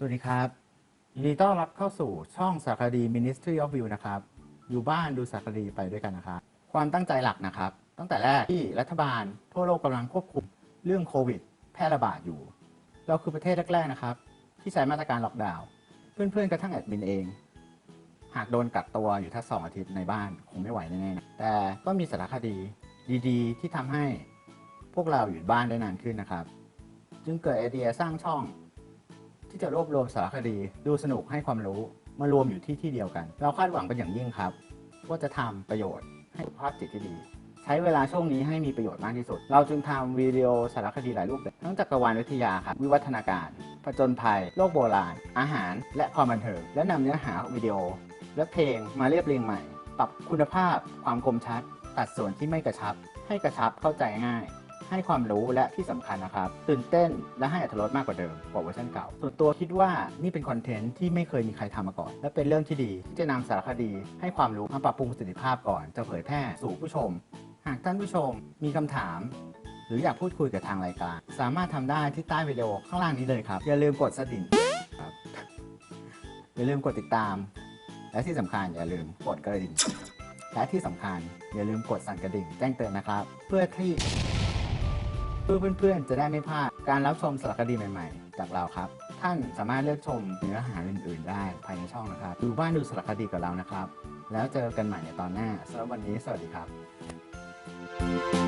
สวัสดีครับยินดีต้อนรับเข้าสู่ช่องสารคดี Ministry of View นะครับ อยู่บ้านดูสารคดีไปด้วยกันนะครับ ความตั้งใจหลักนะครับ ตั้งแต่แรกที่รัฐบาลทั่วโลกกำลังควบคุมเรื่องโควิด แพร่ระบาดอยู่ เราคือประเทศแรกๆนะครับ ที่ใช้มาตรการล็อกดาวน์ เพื่อนๆกระทั่งแอดมินเอง หากโดนกักตัวอยู่ทั้งสองอาทิตย์ในบ้านคงไม่ไหวแน่ๆ แต่ก็มีสารคดีดีๆ ที่ทำให้พวกเราอยู่บ้านได้นานขึ้นนะครับ จึงเกิดไอเดียสร้างช่อง ที่จะรวบรวมสารคดี ดูสนุกให้ความรู้มารวมอยู่ที่ที่เดียวกัน เราคาดหวังเป็นอย่างยิ่งครับ ว่าจะทำประโยชน์ให้สุขภาพจิตที่ดี ใช้เวลาช่วงนี้ให้มีประโยชน์มากที่สุด เราจึงทำวิดีโอสารคดีหลายรูปแบบทั้งจักรวาลวิทยาครับวิวัฒนาการผจญภัย โลกโบราณ อาหาร และความบันเทิงและนำเนื้อหาวิดีโอ และเพลงมาเรียบเรียงใหม่ ปรับคุณภาพ ความคมชัด ตัดส่วนที่ไม่กระชับ ให้กระชับเข้าใจง่าย ให้ความรู้และที่สำคัญนะครับ ตื่นเต้นและให้อรรถรสมากกว่าเดิมกว่าเวอร์ชันเก่า ส่วนตัวคิดว่านี่เป็นคอนเทนต์ที่ไม่เคยมีใครทำมาก่อน และเป็นเรื่องที่ดีที่จะนำสารคดี ให้ความรู้มาปรับปรุงประสิทธิภาพก่อน จะเผยแพร่สู่ผู้ชม หากท่านผู้ชมมีคำถามหรืออยากพูดคุยกับทางรายการ สามารถทำได้ที่ใต้วิดีโอข้างล่างนี้เลยครับ อย่าลืมกดสดิ่งครับอย่าลืมกดติดตาม และที่สำคัญอย่าลืมกดกระดิ่งและที่สำคัญอย่าลืมกดสั่นกระดิ่งแจ้งเตือนนะครับ เพื่อที่ พื่อเพื่อนๆ จะได้ไม่พลาดการรับชมสารคดีใหม่ๆ จากเราครับ ท่านสามารถเลือกชมเนื้อหาอื่นๆ ได้ภายในช่องนะครับ ดูบ้านดูสารคดีกับเรานะครับ แล้วเจอกันใหม่ในตอนหน้าสำหรับวันนี้สวัสดีครับ